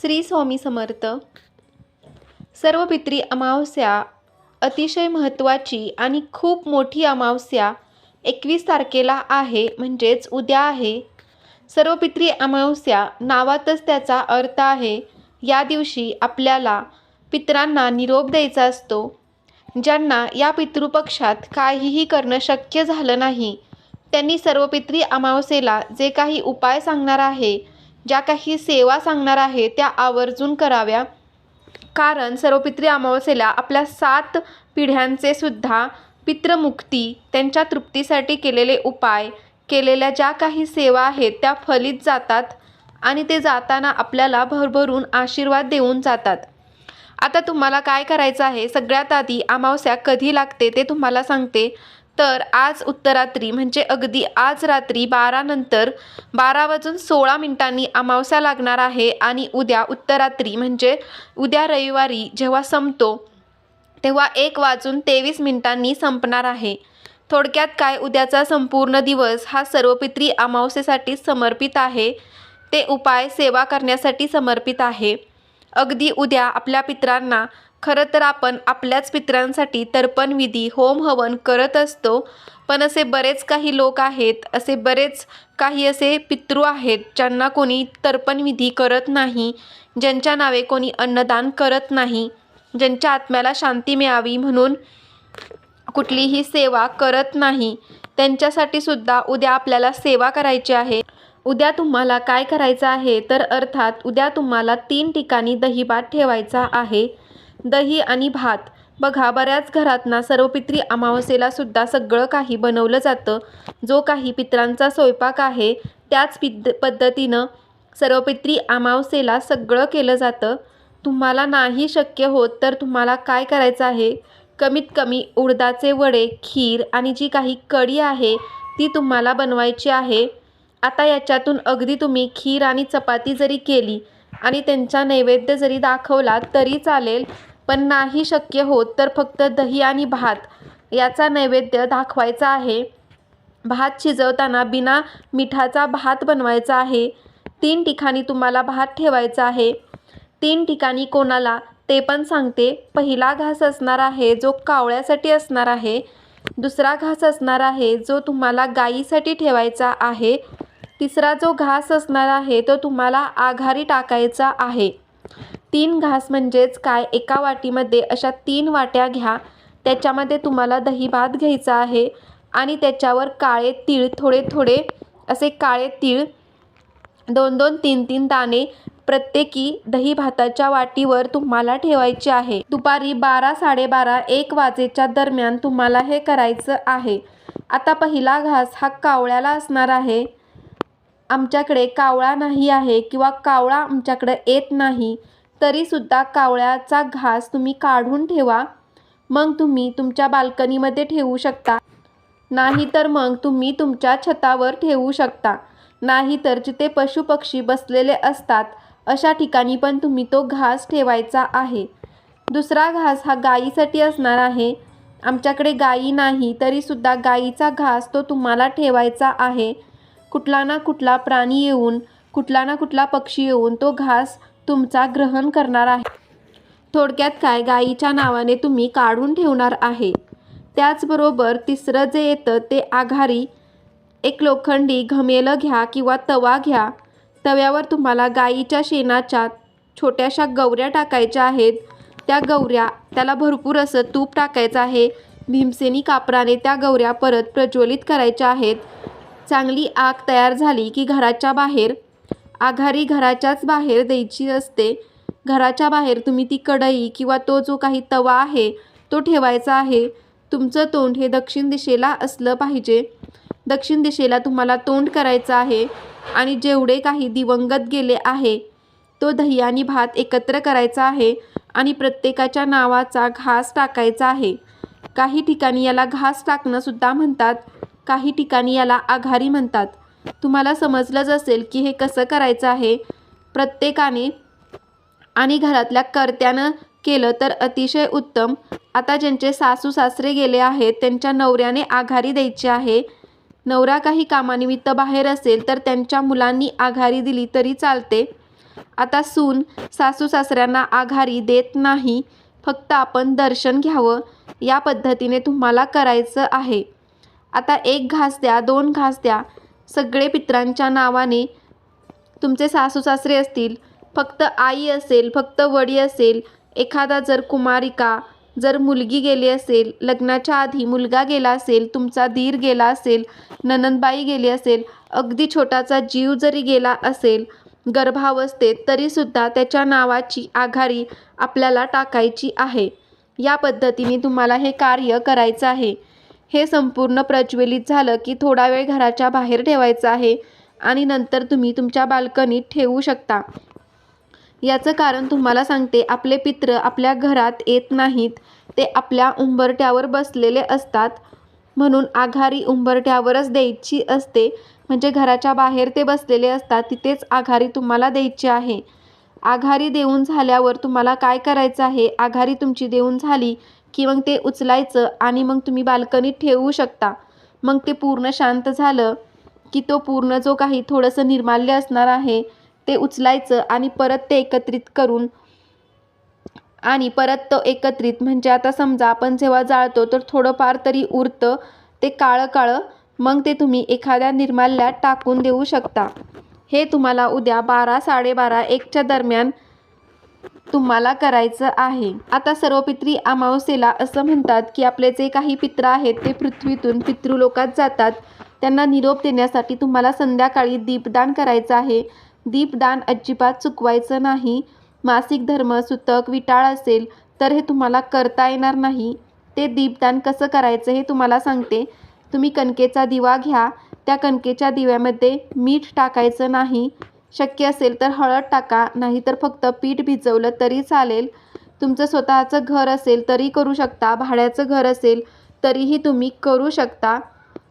श्री स्वामी समर्थ. सर्व पित्री अमावस्या अतिशय महत्त्वाची आणि खूप मोठी अमावस्या एकवीस तारखेला आहे म्हणजेच उद्या आहे. सर्व पित्री अमावस्या नावातच त्याचा अर्थ आहे या दिवशी आपल्याला पितरांना निरोप द्यायचा असतो. ज्यांना या पितृपक्षात काहीही करणं शक्य झालं नाही त्यांनी सर्व पित्री अमावस्येला जे काही उपाय सांगणार आहे ज्या काही सेवा सांगणार आहे त्या आवर्जून कराव्या. कारण सर्व पित्री अमावस्येला आपल्या सात पिढ्यांचे सुद्धा पितृमुक्ती त्यांच्या तृप्तीसाठी केलेले उपाय केलेल्या ज्या काही सेवा आहेत त्या फलित जातात आणि ते जाताना आपल्याला भरभरून आशीर्वाद देऊन जातात. आता तुम्हाला काय करायचं आहे? सगळ्यात आधी अमावस्या कधी लागते ते तुम्हाला सांगते. तर आज उत्तरात्री म्हणजे अगदी आज रात्री बारानंतर बारा वाजून सोळा मिनिटांनी अमावस्या लागणार आहे आणि उद्या उत्तरात्री म्हणजे उद्या रविवारी जेव्हा संपतो तेव्हा एक वाजून तेवीस मिनिटांनी संपणार आहे. थोडक्यात काय उद्याचा संपूर्ण दिवस हा सर्वपित्री अमावस्येसाठी समर्पित आहे ते उपाय सेवा करण्यासाठी समर्पित आहे. अगदी उद्या आपल्या पित्रांना खरं तर आपण आपल्याच पितरांसाठी तर्पणविधी होम हवन करत असतो. पण असे बरेच काही लोक आहेत असे बरेच काही असे पितृ आहेत ज्यांना कोणी तर्पणविधी करत नाही ज्यांच्या नावे कोणी अन्नदान करत नाही ज्यांच्या आत्म्याला शांती मिळावी म्हणून कुठलीही सेवा करत नाही. त्यांच्यासाठी सुद्धा उद्या आपल्याला सेवा करायची आहे. उद्या तुम्हाला काय करायचं आहे? तर अर्थात उद्या तुम्हाला तीन ठिकाणी दहीबात ठेवायचा आहे. दही आणि भात. बघा बऱ्याच घरात ना सर्व पित्री अमावस्येला सुद्धा सगळं काही बनवलं जातं. जो काही पित्रांचा स्वयंपाक आहे त्याच पिद्ध पद्धतीनं सर्व पित्री अमावस्येला सगळं केलं जातं. तुम्हाला नाही शक्य होत तर तुम्हाला काय करायचं आहे? कमीत कमी उडदाचे वडे खीर आणि जी काही कढी आहे ती तुम्हाला बनवायची आहे. आता याच्यातून अगदी तुम्ही खीर आणि चपाती जरी केली आणि त्यांचा नैवेद्य जरी दाखवला तरी चालेल पण नाही शक्य होत तर फक्त दही आणि भात याचा नैवेद्य दाखवायचा आहे. भात शिजवताना बिना मिठाचा भात बनवायचा आहे. तीन ठिकाणी तुम्हाला भात ठेवायचा आहे. तीन ठिकाणी कोणाला ते पण सांगते. पहिला घास असणार आहे जो कावळ्यासाठी असणार आहे. दुसरा घास असणार आहे जो तुम्हाला गाईसाठी ठेवायचा आहे. तिसरा जो घास असणार आहे तो तुम्हाला आघारी टाकायचा आहे. तीन घास म्हणजेच काय? एका वाटीमध्ये अशा तीन वाट्या घ्या. त्याच्यामध्ये तुम्हाला दही भात घ्यायचा आहे आणि त्याच्यावर काळे तीळ थोडे थोडे असे काळे तीळ दोन दोन तीन तीन दाणे प्रत्येकी दही भाताच्या वाटीवर तुम्हाला ठेवायचे आहे. दुपारी बारा साडेबारा एक वाजेच्या दरम्यान तुम्हाला हे करायचं आहे. आता पहिला घास हा कावळ्याला असणार आहे. आमच्याकडे कावळा नाही आहे किंवा कावळा आमच्याकडे येत नाही तरीसुद्धा कावळ्याचा घास तुम्ही काढून ठेवा. मग तुम्ही तुमच्या बाल्कनीमध्ये ठेवू शकता. नाहीतर मग तुम्ही तुमच्या छतावर ठेवू शकता. नाहीतर जिथे पशुपक्षी बसलेले असतात अशा ठिकाणी पण तुम्ही तो घास ठेवायचा आहे. दुसरा घास हा गाईसाठी असणार आहे. आमच्याकडे गाई नाही तरीसुद्धा गाईचा घास तो तुम्हाला ठेवायचा आहे. कुठला ना कुठला प्राणी येऊन कुठला ना कुठला पक्षी येऊन तो घास तुमचा ग्रहण करणार आहे. थोडक्यात काय गाईच्या नावाने तुम्ही काढून ठेवणार आहे. त्याचबरोबर तिसरं जे येतं ते आघारी. एक लोखंडी घमेलं घ्या किंवा तवा घ्या. तव्यावर तुम्हाला गाईच्या शेणाच्या छोट्याशा गवऱ्या टाकायच्या आहेत. त्या गवऱ्या त्याला भरपूर असं तूप टाकायचं आहे. भीमसेनी कापराने त्या गवऱ्या परत प्रज्वलित करायच्या आहेत. चांगली आग तयार झाली की घराच्या बाहेर आघारी घराच्याच बाहेर द्यायची असते. घराच्या बाहेर तुम्ही ती कढई किंवा तो जो काही तवा आहे तो ठेवायचा आहे. तुमचं तोंड हे दक्षिण दिशेला असलं पाहिजे. दक्षिण दिशेला तुम्हाला तोंड करायचं आहे आणि जेवढे काही दिवंगत गेले आहे तो दही आणि भात एकत्र करायचा आहे आणि प्रत्येकाच्या नावाचा घास टाकायचा आहे. काही ठिकाणी याला घास टाकणंसुद्धा म्हणतात. काही ठिकाणी याला आघारी म्हणतात. तुम्हाला समजलंच असेल की हे कसं करायचं आहे. प्रत्येकाने आणि घरातल्या कर्त्यानं केलं तर अतिशय उत्तम. आता ज्यांचे सासू सासरे गेले आहेत त्यांच्या नवऱ्याने आघारी द्यायची आहे. नवरा काही कामानिमित्त बाहेर असेल तर त्यांच्या मुलांनी आघारी दिली तरी चालते. आता सून सासू सासऱ्यांना आघारी देत नाही. फक्त आपण दर्शन घ्यावं. या पद्धतीने तुम्हाला करायचं आहे. आता एक घास द्या दोन घास द्या. सगळे पित्रांच्या नावाने तुमचे सासू सासरे असतील फक्त आई असेल फक्त वडी असेल एखादा जर कुमारिका जर मुलगी गेली असेल लग्नाच्या आधी मुलगा गेला असेल तुमचा दीर गेला असेल ननंदबाई गेली असेल अगदी छोटाचा जीव जरी गेला असेल गर्भावस्थेत तरीसुद्धा त्याच्या नावाची आघारी आपल्याला टाकायची आहे. या पद्धतीने तुम्हाला हे कार्य करायचं आहे. हे संपूर्ण प्रज्वलित झालं की थोडा वेळ घराच्या बाहेर ठेवायचं आहे आणि नंतर तुम्ही तुमच्या बाल्कनीत ठेवू शकता. याचं कारण तुम्हाला सांगते आपले पित्र आपल्या घरात येत नाहीत. ते आपल्या उंबरट्यावर बसलेले असतात. म्हणून आघारी उंबरट्यावरच द्यायची असते. म्हणजे घराच्या बाहेर ते बसलेले असतात तिथेच आघारी तुम्हाला द्यायची आहे. आघारी देऊन झाल्यावर तुम्हाला काय करायचं आहे? आघारी तुमची देऊन झाली की मग ते उचलायचं आणि मग तुम्ही बाल्कनीत ठेवू शकता. मग ते पूर्ण शांत झालं की तो पूर्ण जो काही थोडंसं निर्माल्य असणार आहे ते उचलायचं आणि परत ते एकत्रित करून आणि परत तो एकत्रित म्हणजे आता समजा आपण जेव्हा जाळतो तर थोडंफार तरी उरतं ते काळं काळं मग ते तुम्ही एखाद्या निर्माल्यात टाकून देऊ शकता. हे तुम्हाला उद्या बारा साडेबारा एकच्या दरम्यान तुम्हाला करायचं आहे. आता सर्वपित्री अमावस्येला असं म्हणतात की आपले जे काही पित्र आहेत ते पृथ्वीतून पितृलोकात जातात. त्यांना निरोप देण्यासाठी तुम्हाला संध्याकाळी दीपदान करायचं आहे. दीपदान अजिबात चुकवायचं नाही. मासिक धर्म सुतक विटाळ असेल तर हे तुम्हाला करता येणार नाही. ते दीपदान कसं करायचं हे तुम्हाला सांगते. तुम्ही कणकेचा दिवा घ्या. त्या कणकेच्या दिव्यामध्ये मीठ टाकायचं नाही. शक्य असेल तर हळद टाका नाहीतर फक्त पीठ भिजवलं तरी चालेल. तुमचं स्वतःचं घर असेल तरी करू शकता भाड्याचं घर असेल तरीही तुम्ही करू शकता.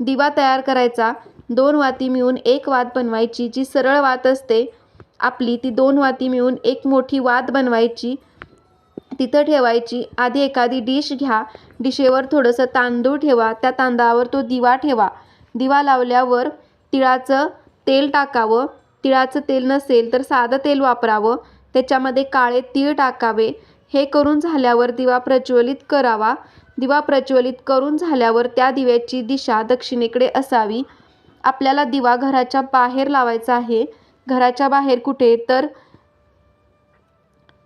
दिवा तयार करायचा. दोन वाती मिळून एक वात बनवायची जी सरळ वात असते. आपली ती दोन वाती मिळून एक मोठी वात बनवायची. तिथं ठेवायची. आधी एखादी डिश घ्या. डिशेवर थोडंसं तांदूळ ठेवा. त्या तांदळावर तो दिवा ठेवा. दिवा लावल्यावर तिळाचं तेल टाकावं. तिळाचं तेल नसेल तर साधं तेल वापरावं. त्याच्यामध्ये काळे तीळ टाकावे. हे करून झाल्यावर दिवा प्रज्वलित करावा. दिवा प्रज्वलित करून झाल्यावर त्या दिव्याची दिशा दक्षिणेकडे असावी. आपल्याला दिवा घराच्या बाहेर लावायचा आहे. घराच्या बाहेर कुठे? तर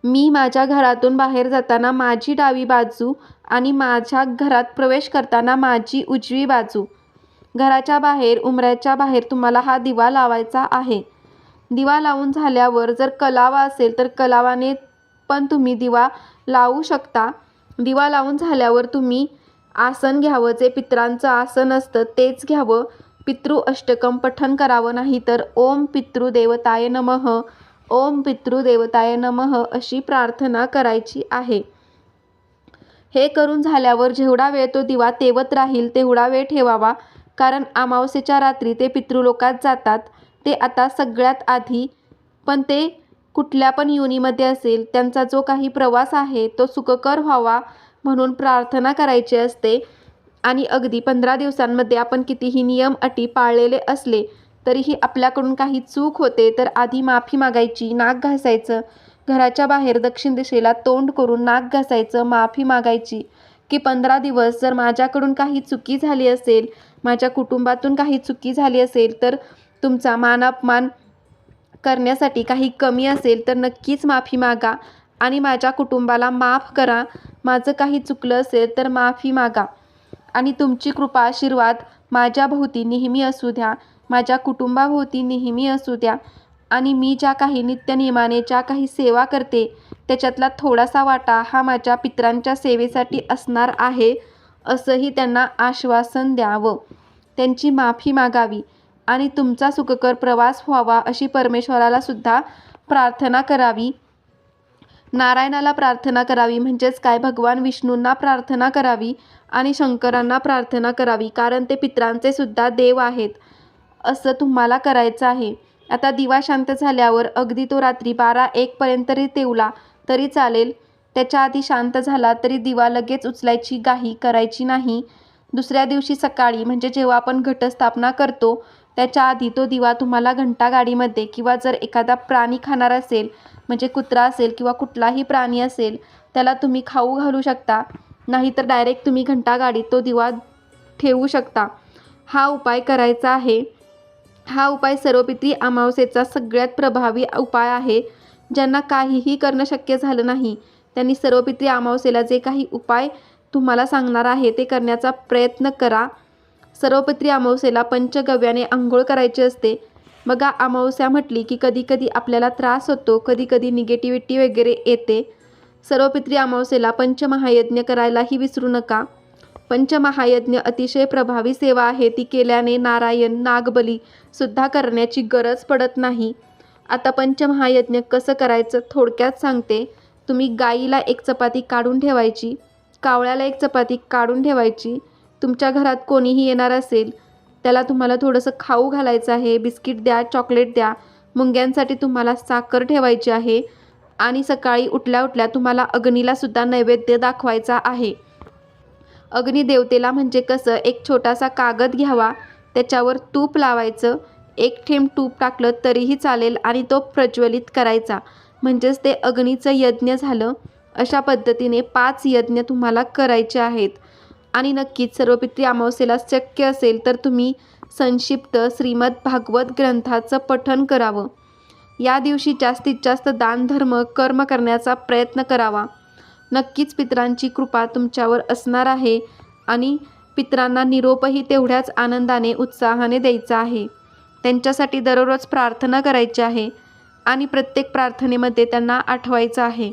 मी माझ्या घरातून बाहेर जाताना माझी डावी बाजू आणि माझ्या घरात प्रवेश करताना माझी उजवी बाजू. घराच्या बाहेर उमऱ्याच्या बाहेर तुम्हाला हा दिवा लावायचा आहे. दिवा लावून झाल्यावर जर कलावा असेल तर कलावाने पण तुम्ही दिवा लावू शकता. दिवा लावून झाल्यावर तुम्ही आसन घ्यावं जे पित्रांचं आसन असतं तेच घ्यावं. पितृ अष्टकम पठन करावं नाही तर ओम पितृदेवताय नमः ओम पितृदेवताय नमः अशी प्रार्थना करायची आहे. हे करून झाल्यावर जेवढा वेळ तो दिवा तेवत राहील तेवढा वेळ ठेवावा. कारण अमावस्येच्या रात्री ते पितृलोकात जातात. ते आता सगळ्यात आधी पण ते कुठल्या पण योनीमध्ये असेल त्यांचा जो काही प्रवास आहे तो सुखकर व्हावा म्हणून प्रार्थना करायची असते. आणि अगदी पंधरा दिवसांमध्ये आपण कितीही नियम अटी पाळलेले असले तरीही आपल्याकडून काही चूक होते तर आधी माफी मागायची नाक घासायचं. घराच्या बाहेर दक्षिण दिशेला तोंड करून नाक घासायचं माफी मागायची. की पंधरा दिवस जर माझ्याकडून काही चुकी झाली असेल माझ्या कुटुंबातून काही चुकी झाली असेल तर तुमचा मानापमान करण्यासाठी काही कमी असेल तर नक्कीच माफी मागा आणि माझ्या कुटुंबाला माफ करा. माझं काही चुकलं असेल तर माफी मागा. आणि तुमची कृपा आशीर्वाद माझ्याभोवती नेहमी असू द्या. माझ्या कुटुंबाभोवती नेहमी असू द्या. आणि मी ज्या काही नित्यनियमाने ज्या काही सेवा करते त्याच्यातला थोडासा वाटा हा माझ्या पित्रांच्या सेवेसाठी असणार आहे असंही त्यांना आश्वासन द्यावं. त्यांची माफी मागावी. आणि तुमचा सुखकर प्रवास व्हावा अशी परमेश्वराला सुद्धा प्रार्थना करावी. नारायणाला प्रार्थना करावी म्हणजेच काय? भगवान विष्णूंना प्रार्थना करावी आणि शंकरांना प्रार्थना करावी कारण ते पित्रांचे सुद्धा देव आहेत असं तुम्हाला करायचं आहे. आता दिवा शांत झाल्यावर अगदी तो रात्री बारा एकपर्यंत तरी तेवला तरी चालेल. त्याच्या आधी शांत झाला तरी दिवा लगेच उचलायची गाही करायची नाही. दुसऱ्या दिवशी सकाळी म्हणजे जेव्हा आपण घटस्थापना करतो त्याच्या आधी तो दिवा तुम्हाला घंटागाडीमध्ये किंवा जर एखादा प्राणी खाणार असेल म्हणजे कुत्रा असेल किंवा कुठलाही प्राणी असेल त्याला तुम्ही खाऊ घालू शकता. नाहीतर डायरेक्ट तुम्ही घंटागाडीत तो दिवा ठेवू शकता. हा उपाय करायचा आहे. हा उपाय सर्वपित्री अमावस्येचा सगळ्यात प्रभावी उपाय आहे. ज्यांना काहीही करणं शक्य झालं नाही त्यांनी सर्वपित्री अमावस्येला जे काही उपाय तुम्हाला सांगणार आहे ते करण्याचा प्रयत्न करा. सर्वपत्री अमावस्येला पंचगव्याने आंघोळ करायची असते. बघा अमावस्या म्हटली की कधी कधी आपल्याला त्रास होतो कधी कधी निगेटिव्हिटी वगैरे येते. सर्वपित्री अमावस्येला पंचमहायज्ञ करायलाही विसरू नका. पंचमहायज्ञ अतिशय प्रभावी सेवा आहे ती केल्याने नारायण नागबली सुद्धा करण्याची गरज पडत नाही. आता पंचमहायज्ञ कसं करायचं थोडक्यात सांगते. तुम्ही गाईला एक चपाती काढून ठेवायची कावळ्याला एक चपाती काढून ठेवायची तुमच्या घरात कोणीही येणार असेल त्याला तुम्हाला थोडंसं खाऊ घालायचं आहे बिस्किट द्या चॉकलेट द्या मुंग्यांसाठी तुम्हाला साखर ठेवायची आहे आणि सकाळी उठल्या उठल्या तुम्हाला अग्नीलासुद्धा नैवेद्य दाखवायचा आहे. अग्निदेवतेला म्हणजे कसं? एक छोटासा कागद घ्यावा त्याच्यावर तूप लावायचं एक थेंब तूप टाकलं तरीही चालेल आणि तो प्रज्वलित करायचा. म्हणजेच ते अग्नीचं यज्ञ झालं. अशा पद्धतीने पाच यज्ञ तुम्हाला करायचे आहेत. आणि नक्कीच सर्व पित्री अमावस्येला शक्य असेल तर तुम्ही संक्षिप्त श्रीमद भागवत ग्रंथाचं पठण करावं. या दिवशी जास्तीत जास्त दानधर्म कर्म करण्याचा प्रयत्न करावा. नक्कीच पित्रांची कृपा तुमच्यावर असणार आहे आणि पित्रांना निरोपही तेवढ्याच आनंदाने उत्साहाने द्यायचा आहे. त्यांच्यासाठी दररोज प्रार्थना करायची आहे आणि प्रत्येक प्रार्थनेमध्ये त्यांना आठवायचं आहे.